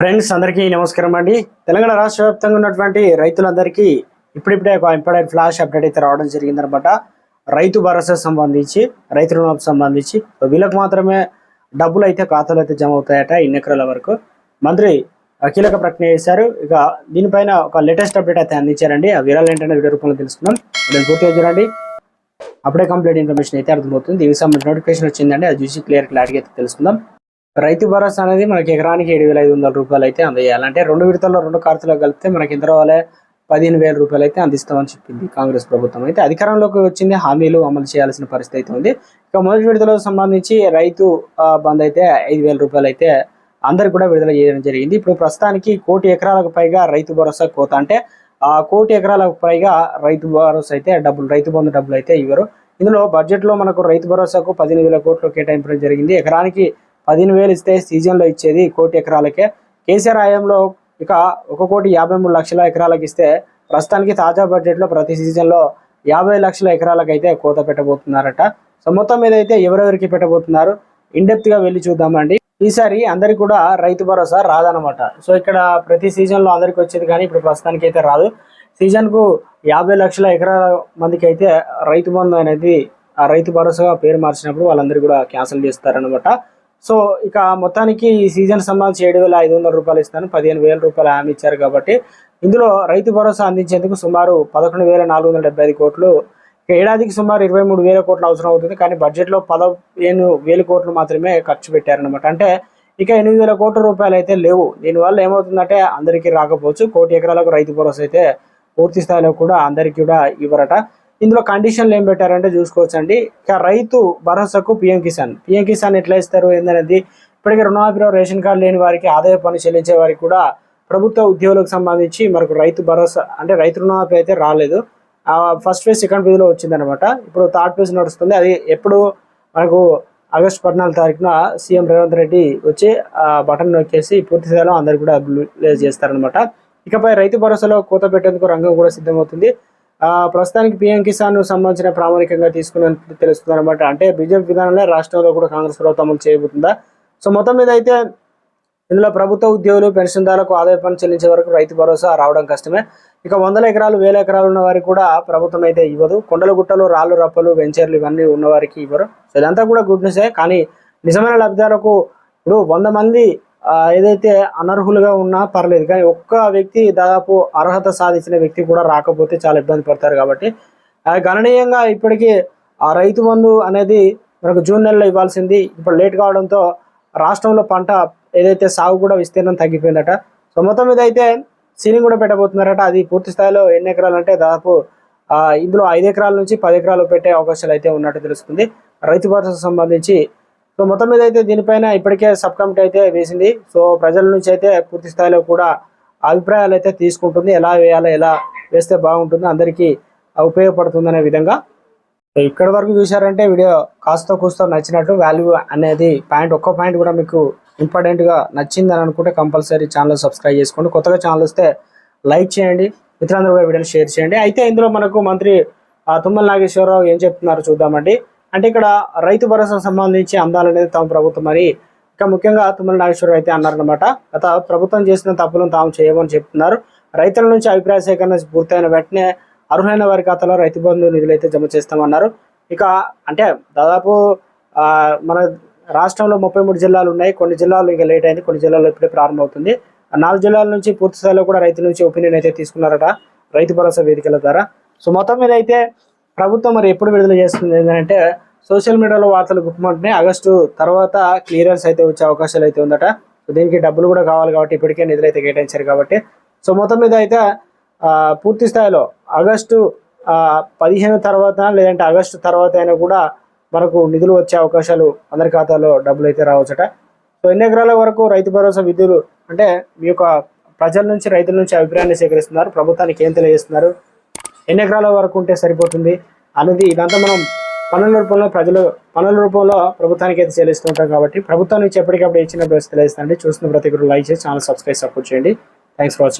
Friends అందరికీ నమస్కారం అండి. తెలంగాణ రాష్ట్ర వ్యాప్తంగా ఉన్నటువంటి రైతులందరికీ ఇప్పుడిప్పుడే ఒక ఇంపార్టెంట్ ఫ్లాష్ అప్డేట్ అయితే రావడం జరిగిందనమాట. రైతు భరోసా సంబంధించి రైతు రుణాలకు సంబంధించి వీళ్ళకు మాత్రమే డబ్బులు అయితే ఖాతాలు అయితే జమ అవుతాయట ఇన్ని ఎకరాల వరకు. మంత్రి కీలక ప్రకటన చేశారు. ఇక దీనిపైన ఒక లేటెస్ట్ అప్డేట్ అయితే అందించారండి. ఆ వివరాలు ఏంటంటే వీడియో రూపంలో తెలుసుకుందాం. నేను పూర్తిగా చూడండి. అప్పుడే కంప్లీట్ ఇన్ఫర్మేషన్ అయితే అర్థమవుతుంది. దీనికి సంబంధించిన నోటిఫికేషన్ వచ్చిందండి. అది చూసి క్లియర్ క్లారిటీ అయితే తెలుసుకుందాం. రైతు భరోసా అనేది మనకి ఎకరానికి ఏడు వేల ఐదు వందల రూపాయలు అయితే అందజేయాలంటే రెండు విడతల్లో రెండు ఖర్చులకు కలిపితే మనకి ఇంత పదిహేను వేల రూపాయలు అయితే అందిస్తామని చెప్పింది కాంగ్రెస్ ప్రభుత్వం. అయితే అధికారంలోకి వచ్చింది హామీలు అమలు చేయాల్సిన పరిస్థితి అయితే ఉంది. ఇక మొదటి విడతలో సంబంధించి రైతు బంద్ అయితే ఐదు వేల రూపాయలు అయితే అందరికి కూడా విడుదల చేయడం జరిగింది. ఇప్పుడు ప్రస్తుతానికి కోటి ఎకరాలకు పైగా రైతు భరోసా కోత అంటే ఆ కోటి ఎకరాలకు పైగా రైతు భరోసా అయితే డబ్బులు రైతు బంధు డబ్బులు అయితే ఇవ్వరు. ఇందులో బడ్జెట్లో మనకు రైతు భరోసాకు పదిహేను వేల కోట్లు కేటాయింపడం జరిగింది. ఎకరానికి పదిహేను వేలు ఇస్తే సీజన్లో ఇచ్చేది కోటి ఎకరాలకే. కేసీఆర్ హయాంలో ఇక ఒక కోటి యాభై మూడు లక్షల ఎకరాలకు ఇస్తే ప్రస్తుతానికి తాజా బడ్జెట్లో ప్రతి సీజన్లో యాభై లక్షల ఎకరాలకు అయితే కోత పెట్టబోతున్నారట. సో మొత్తం మీద అయితే ఎవరెవరికి పెట్టబోతున్నారు? ఇండెప్త్గా వెళ్ళి చూద్దామండి. ఈసారి అందరికి కూడా రైతు భరోసా రాదనమాట సో ఇక్కడ ప్రతి సీజన్లో అందరికి వచ్చేది కానీ ఇప్పుడు ప్రస్తుతానికి అయితే రాదు. సీజన్కు యాభై లక్షల ఎకరాల మందికి అయితే రైతు బంధు అనేది ఆ రైతు భరోసా పేరు మార్చినప్పుడు వాళ్ళందరూ కూడా క్యాన్సిల్ చేస్తారనమాట సో ఇక మొత్తానికి ఈ సీజన్ సంబంధించి ఏడు వేల ఐదు వందల రూపాయలు ఇస్తాను పదిహేను వేల రూపాయలు హామీ ఇచ్చారు కాబట్టి ఇందులో రైతు భరోసా అందించేందుకు సుమారు పదకొండు వేల నాలుగు వందల డెబ్బై ఐదు కోట్లు ఏడాదికి సుమారు ఇరవై మూడు వేల కోట్లు అవసరం అవుతుంది. కానీ బడ్జెట్లో పదిహేను వేల కోట్లు మాత్రమే ఖర్చు పెట్టారనమాట అంటే ఇక ఎనిమిది వేల కోట్ల రూపాయలు అయితే లేవు. దీనివల్ల ఏమవుతుందంటే అందరికీ రాకపోవచ్చు. కోటి ఎకరాలకు రైతు భరోసా అయితే పూర్తి స్థాయిలో కూడా అందరికీ కూడా ఇవ్వరట. ఇందులో కండిషన్లు ఏం పెట్టారంటే చూసుకోవచ్చండి ఇక రైతు భరోసాకు పిఎం కిసాన్ పిఎం కిసాన్ ఎట్లా ఇస్తారు ఏందనేది ఇప్పటికే రుణమాఫీలో రేషన్ కార్డు లేని వారికి ఆదాయ పన్ను చెల్లించే వారికి కూడా ప్రభుత్వ ఉద్యోగులకు సంబంధించి మనకు రైతు భరోసా అంటే రైతు రుణమాఫీ అయితే రాలేదు ఫస్ట్ ఫేజ్ సెకండ్ ఫేజ్లో వచ్చిందనమాట ఇప్పుడు థర్డ్ ఫేజ్ నడుస్తుంది అది ఎప్పుడు మనకు ఆగస్టు పద్నాలుగు తారీఖున సీఎం రేవంత్ రెడ్డి వచ్చి ఆ బటన్ నొక్కేసి పూర్తి స్థాయిలో అందరు కూడా రిలీజ్ చేస్తారనమాట ఇకపై రైతు భరోసాలో కోత పెట్టేందుకు రంగం కూడా సిద్ధమవుతుంది ప్రస్తుతానికి పీఎం కిసాన్ సంబంధించిన ప్రామాణికంగా తీసుకున్నట్టు తెలుస్తుంది అనమాట అంటే బీజేపీ విధానంలో రాష్ట్రంలో కూడా కాంగ్రెస్ ప్రభుత్వం అమలు చేయబోతుందా? సో మొత్తం మీద అయితే ఇందులో ప్రభుత్వ ఉద్యోగులు పెన్షన్దారులకు ఆదాయ పన్ను చెల్లించే వరకు రైతు భరోసా రావడం కష్టమే. ఇక వందల ఎకరాలు వేల ఎకరాలు ఉన్న వారికి కూడా ప్రభుత్వం అయితే ఇవ్వదు. కొండల గుట్టలు రాళ్ళు రప్పలు వెంచర్లు ఇవన్నీ ఉన్న వారికి ఇవ్వరు. సో ఇదంతా కూడా గుడ్ న్యూసే. కానీ నిజమైన లబ్ధిదారులకు ఇప్పుడు వంద మంది ఏదైతే అనర్హులుగా ఉన్నా పర్లేదు కానీ ఒక్క వ్యక్తి దాదాపు అర్హత సాధించిన వ్యక్తి కూడా రాకపోతే చాలా ఇబ్బంది పడతారు కాబట్టి గణనీయంగా ఇప్పటికీ ఆ రైతు బంధు అనేది మనకు జూన్ నెలలో ఇవ్వాల్సింది. ఇప్పుడు లేట్ కావడంతో రాష్ట్రంలో పంట ఏదైతే సాగు కూడా విస్తీర్ణం తగ్గిపోయిందట. సో మొత్తం మీద అయితే సీలింగ్ కూడా పెట్టబోతున్నారట. అది పూర్తి స్థాయిలో ఎన్ని ఎకరాలు అంటే దాదాపు ఇందులో ఐదు ఎకరాల నుంచి పది ఎకరాలు పెట్టే అవకాశాలు అయితే ఉన్నట్టు తెలుస్తుంది. రైతు భరోసా సంబంధించి సో మొత్తం మీద అయితే దీనిపైన ఇప్పటికే సబ్ కమిటీ అయితే వేసింది. సో ప్రజల నుంచి అయితే పూర్తి స్థాయిలో కూడా అభిప్రాయాలు అయితే తీసుకుంటుంది. ఎలా వేయాలో ఎలా వేస్తే బాగుంటుందో అందరికీ ఉపయోగపడుతుంది అనే విధంగా ఇక్కడ వరకు చూసారంటే వీడియో కాస్త కూస్తో నచ్చినట్టు వాల్యూ అనేది పాయింట్ ఒక్క పాయింట్ కూడా మీకు ఇంపార్టెంట్గా నచ్చిందని నచ్చింది అని అనుకుంటే కంపల్సరీ ఛానల్ సబ్స్క్రైబ్ చేసుకోండి. కొత్తగా ఛానల్ వస్తే లైక్ చేయండి. మిత్రులందరూ కూడా వీడియోని షేర్ చేయండి. అయితే ఇందులో మనకు మంత్రి తుమ్మల నాగేశ్వరరావు ఏం చెప్తున్నారో చూద్దామండి. అంటే ఇక్కడ రైతు భరోసా సంబంధించి అందాలనేది తమ ప్రభుత్వం అని ఇక ముఖ్యంగా తుమ్మల నాగేశ్వరరావు అయితే అన్నారనమాట గత ప్రభుత్వం చేసిన తప్పులను తాము చేయమని చెప్తున్నారు. రైతుల నుంచి అభిప్రాయ సేకరణ పూర్తయిన వెంటనే అర్హులైన వారి ఖాతాలో రైతు బంధు నిధులు అయితే జమ చేస్తామన్నారు. ఇక అంటే దాదాపు మన రాష్ట్రంలో ముప్పై మూడు జిల్లాలు ఉన్నాయి. కొన్ని జిల్లాలు ఇంకా లేట్ అయింది. కొన్ని జిల్లాల్లో ఇప్పుడే ప్రారంభమవుతుంది. నాలుగు జిల్లాల నుంచి పూర్తి స్థాయిలో కూడా రైతుల నుంచి ఒపీనియన్ అయితే తీసుకున్నారట రైతు భరోసా వేదికల ద్వారా. సో మొత్తం మీద అయితే ప్రభుత్వం మరి ఎప్పుడు విడుదల చేస్తుంది ఏంటంటే సోషల్ మీడియాలో వార్తలు గుప్పమంటున్నాయి. ఆగస్టు తర్వాత క్లియరెన్స్ అయితే వచ్చే అవకాశాలు అయితే ఉందట. సో దీనికి డబ్బులు కూడా కావాలి కాబట్టి ఇప్పటికే నిధులు అయితే కేటాయించారు కాబట్టి. సో మొత్తం మీద అయితే పూర్తి స్థాయిలో ఆగస్టు పదిహేను తర్వాత లేదంటే ఆగస్టు తర్వాత అయినా కూడా మనకు నిధులు వచ్చే అవకాశాలు అందరి ఖాతాలో డబ్బులు అయితే రావచ్చట. సో ఎన్ని ఎకరాల వరకు రైతు భరోసా విధులు అంటే మీ యొక్క ప్రజల నుంచి రైతుల నుంచి అభిప్రాయాన్ని సేకరిస్తున్నారు? ప్రభుత్వానికి ఏం తెలియజేస్తున్నారు? ఎన్ని ఎకరాల వరకు ఉంటే సరిపోతుంది? అనేది ఇదంతా మనం పనుల రూపంలో ప్రజలు పనుల రూపంలో ప్రభుత్వానికి అయితే చెల్లిస్తుంటాం కాబట్టి ప్రభుత్వం నుంచి ఎప్పటికప్పుడు ఇచ్చిన తెలియజేస్తానండి చూస్తున్న ప్రతి ఒక్కరు లైక్ చేసి ఛానల్ సబ్స్క్రైబ్ సపోర్ట్ చేయండి. Thanks for watching